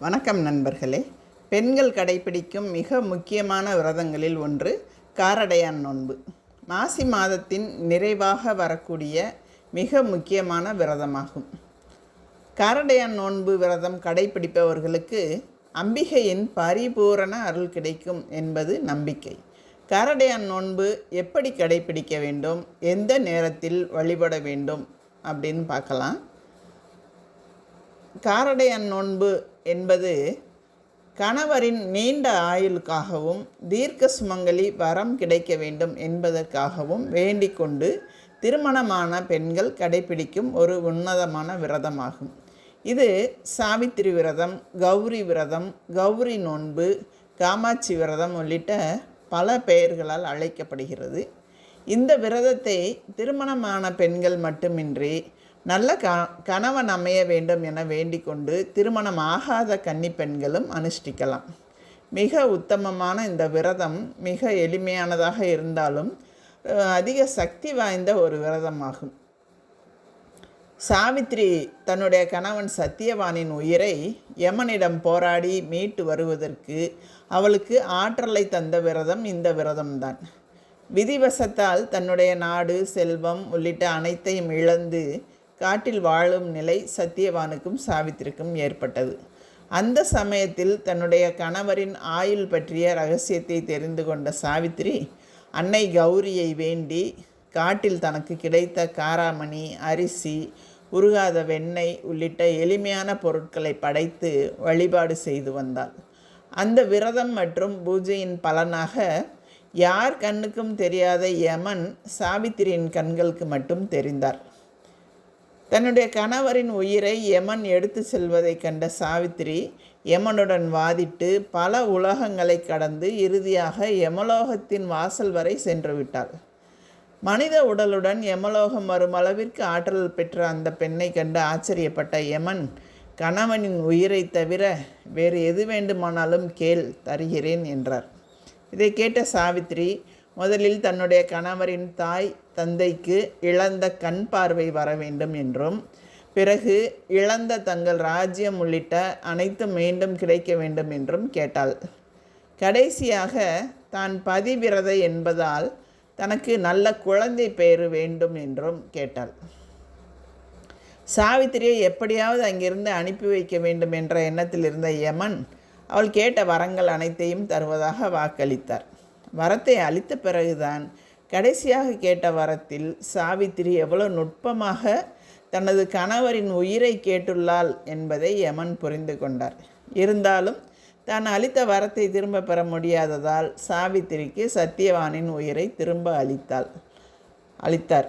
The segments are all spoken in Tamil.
வணக்கம் நண்பர்களே. பெண்கள் கடைபிடிக்கும் மிக முக்கியமான விரதங்களில் ஒன்று காரடையான் நோன்பு. மாசி மாதத்தின் நிறைவாக வரக்கூடிய மிக முக்கியமான விரதமாகும். காரடையான் நோன்பு விரதம் கடைபிடிப்பவர்களுக்கு அம்பிகையின் பரிபூரண அருள் கிடைக்கும் என்பது நம்பிக்கை. காரடையான் நோன்பு எப்படி கடைபிடிக்க வேண்டும்? எந்த நேரத்தில் வழிபட வேண்டும்? அப்படின்னு பார்க்கலாம். காரடையான் நோன்பு என்பது கணவரின் நீண்ட ஆயுளுக்காகவும் தீர்க்க சுமங்கலி வரம் கிடைக்க வேண்டும் என்பதற்காகவும் வேண்டிக் கொண்டு திருமணமான பெண்கள் கடைபிடிக்கும் ஒரு உன்னதமான விரதமாகும். இது சாவித்திரி விரதம் கௌரி விரதம் கௌரி நோன்பு காமாட்சி விரதம் உள்ளிட்ட பல பெயர்களால் அழைக்கப்படுகிறது. இந்த விரதத்தை திருமணமான பெண்கள் மட்டுமின்றி நல்ல க கணவன் அமைய வேண்டும் என வேண்டிக்கொண்டு திருமணம் ஆகாத கன்னி பெண்களும் அனுஷ்டிக்கலாம். மிக உத்தமமான இந்த விரதம் மிக எளிமையானதாக இருந்தாலும் அதிக சக்தி வாய்ந்த ஒரு விரதமாகும். சாவித்ரி தன்னுடைய கணவன் சத்தியவானின் உயிரை யமனிடம் போராடி மீட்டு வருவதற்கு அவளுக்கு ஆற்றலை தந்த விரதம் இந்த விரதம்தான். விதிவசத்தால் தன்னுடைய நாடு செல்வம் உள்ளிட்ட அனைத்தையும் இழந்து காட்டில் வாழும் நிலை சத்தியவானுக்கும் சாவித்திரிக்கும் ஏற்பட்டது. அந்த சமயத்தில் தன்னுடைய கணவரின் ஆயுள் பற்றிய ரகசியத்தை தெரிந்து கொண்ட சாவித்திரி அன்னை கௌரியை வேண்டி காட்டில் தனக்கு கிடைத்த காராமணி அரிசி உருகாத வெண்ணெய் உள்ளிட்ட எளிமையான பொருட்களை படைத்து வழிபாடு செய்து வந்தாள். அந்த விரதம் மற்றும் பூஜையின் பலனாக யார் கண்ணுக்கும் தெரியாத யமன் சாவித்திரியின் கண்களுக்கு மட்டும் தெரிந்தார். தன்னுடைய கணவரின் உயிரை யமன் எடுத்து செல்வதைக் கண்ட சாவித்திரி யமனுடன் வாதிட்டு பல உலகங்களை கடந்து இறுதியாக யமலோகத்தின் வாசல் வரை சென்று விட்டாள். மனித உடலுடன் யமலோகம் வரும் அளவிற்கு ஆற்றல் பெற்ற அந்த பெண்ணை கண்டு ஆச்சரியப்பட்ட யமன் கணவனின் உயிரை தவிர வேறு எது வேண்டுமானாலும் கேள் தருகிறேன் என்றார். இதை கேட்ட சாவித்ரி முதலில் தன்னுடைய கணவரின் தாய் தந்தைக்கு இழந்த கண் பார்வை வர வேண்டும் என்றும் பிறகு இழந்த தங்கள் ராஜ்யம் உள்ளிட்ட அனைத்தும் மீண்டும் கிடைக்க வேண்டும் என்றும் கேட்டாள். கடைசியாக தான் பதிவிரதை என்பதால் தனக்கு நல்ல குழந்தை பெயர் வேண்டும் என்றும் கேட்டாள். சாவித்திரியை எப்படியாவது அங்கிருந்து அனுப்பி வைக்க வேண்டும் என்ற எண்ணத்தில் இருந்த யமன் அவள் கேட்ட வரங்கள் அனைத்தையும் தருவதாக வாக்களித்தார். வரத்தை அளித்த பிறகுதான் கடைசியாக கேட்ட வரத்தில் சாவித்திரி எவ்வளோ நுட்பமாக தனது கணவரின் உயிரை கேட்டுள்ளாள் என்பதை யமன் புரிந்து கொண்டார். இருந்தாலும் தான் அளித்த வரத்தை திரும்ப பெற முடியாததால் சாவித்திரிக்கு சத்தியவானின் உயிரை திரும்ப அளித்தாள் அளித்தார்.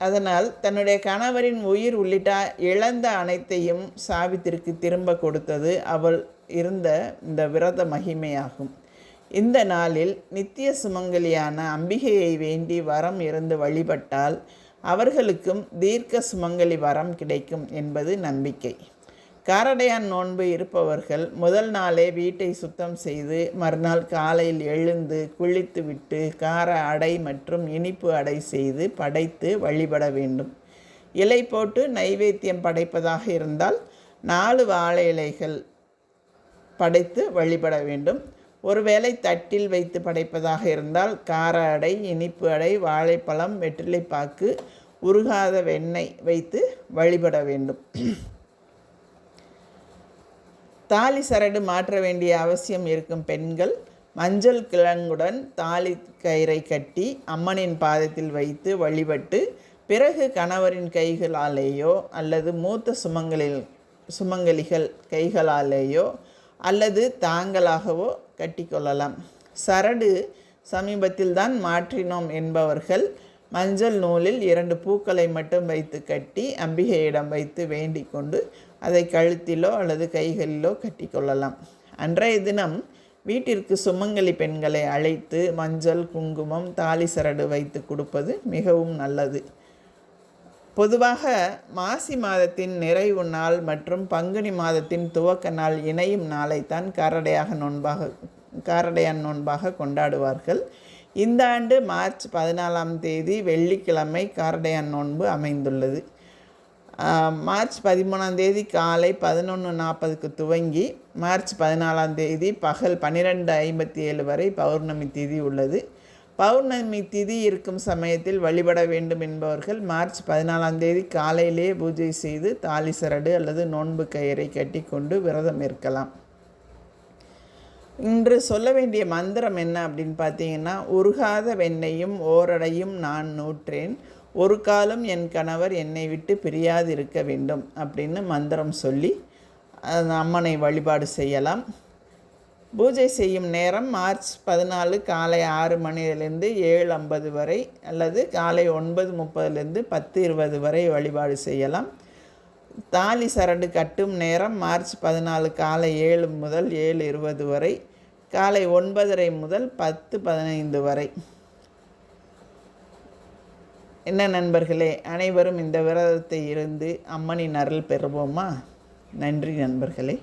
அதனால் தன்னுடைய கணவரின் உயிர் உள்ளிட்ட இழந்த அனைத்தையும் சாவித்திற்கு திரும்ப கொடுத்தது அவள் இருந்த இந்த விரத மகிமையாகும். இந்த நாளில் நித்திய சுமங்கலியான அம்பிகையை வேண்டி வரம் இருந்து வழிபட்டால் அவர்களுக்கும் தீர்க்க சுமங்கலி வரம் கிடைக்கும் என்பது நம்பிக்கை. காரடையான் நோன்பு இருப்பவர்கள் முதல் நாளே வீட்டை சுத்தம் செய்து மறுநாள் காலையில் எழுந்து குளித்துவிட்டு கார அடை மற்றும் இனிப்பு அடை செய்து படைத்து வழிபட வேண்டும். இலை போட்டு நைவேத்தியம் படைப்பதாக இருந்தால் நாலு வாழை இலைகள் படைத்து வழிபட வேண்டும். ஒருவேளை தட்டில் வைத்து படைப்பதாக இருந்தால் கார அடை இனிப்பு அடை வாழைப்பழம் வெற்றிலைப்பாக்கு உருகாத வெண்ணெய் வைத்து வழிபட வேண்டும். தாலி சரடு மாற்ற வேண்டிய அவசியம் இருக்கும் பெண்கள் மஞ்சள் கிழங்குடன் தாலி கயிறை கட்டி அம்மனின் பாதத்தில் வைத்து வழிபட்டு பிறகு கணவரின் கைகளாலேயோ அல்லது மூத்த சுமங்கலில் சுமங்கலிகள் கைகளாலேயோ அல்லது தாங்களாகவோ கட்டிக்கொள்ளலாம். சரடு சமீபத்தில் தான் மாற்றினோம் என்பவர்கள் மஞ்சள் நூலில் இரண்டு பூக்களை மட்டும் வைத்து கட்டி அம்பிகையிடம் வைத்து வேண்டிக் கொண்டு அதை கழுத்திலோ அல்லது கைகளிலோ கட்டிக்கொள்ளலாம். அன்றைய தினம் வீட்டிற்கு சுமங்கலி பெண்களை அழைத்து மஞ்சள் குங்குமம் தாலி சரடு வைத்து கொடுப்பது மிகவும் நல்லது. பொதுவாக மாசி மாதத்தின் நிறைவு நாள் மற்றும் பங்குனி மாதத்தின் துவக்க நாள் இணையும் நாளைத்தான் காரடையாக நோன்பாக காரடையான் நோன்பாக கொண்டாடுவார்கள். இந்த ஆண்டு மார்ச் பதினாலாம் தேதி வெள்ளிக்கிழமை காரடையான் நோன்பு அமைந்துள்ளது. மார்ச் பதிமூணாம் தேதி காலை பதினொன்று நாற்பதுக்கு துவங்கி மார்ச் பதினாலாம் தேதி பகல் பன்னிரெண்டு ஐம்பத்தி ஏழு வரை பௌர்ணமி தேதி உள்ளது. பௌர்ணமி திதி இருக்கும் சமயத்தில் வழிபட வேண்டும் என்பவர்கள் மார்ச் பதினாலாம் தேதி காலையிலே பூஜை செய்து தாலி சரடு அல்லது நோன்பு கயிறை கட்டிக்கொண்டு விரதம் இருக்கலாம். இன்று சொல்ல வேண்டிய மந்திரம் என்ன அப்படின்னு பார்த்தீங்கன்னா உருகாத வெண்ணையும் ஓரடையும் நான் நூற்றேன். ஒரு காலம் என் கணவர் என்னை விட்டு பிரியாது இருக்க வேண்டும் அப்படின்னு மந்திரம் சொல்லி அம்மனை வழிபாடு செய்யலாம். பூஜை செய்யும் நேரம் மார்ச் பதினாலு காலை ஆறு மணியிலிருந்து ஏழு ஐம்பது வரை அல்லது காலை ஒன்பது முப்பதுலேருந்து பத்து இருபது வரை வழிபாடு செய்யலாம். தாலி சரடு கட்டும் நேரம் மார்ச் பதினாலு காலை ஏழு முதல் ஏழு இருபது வரை காலை ஒன்பதரை முதல் பத்து பதினைந்து வரை. என்ன நண்பர்களே அனைவரும் இந்த விரதத்தை இருந்து அம்மனின் அருள் பெறுவோமா? நன்றி நண்பர்களே.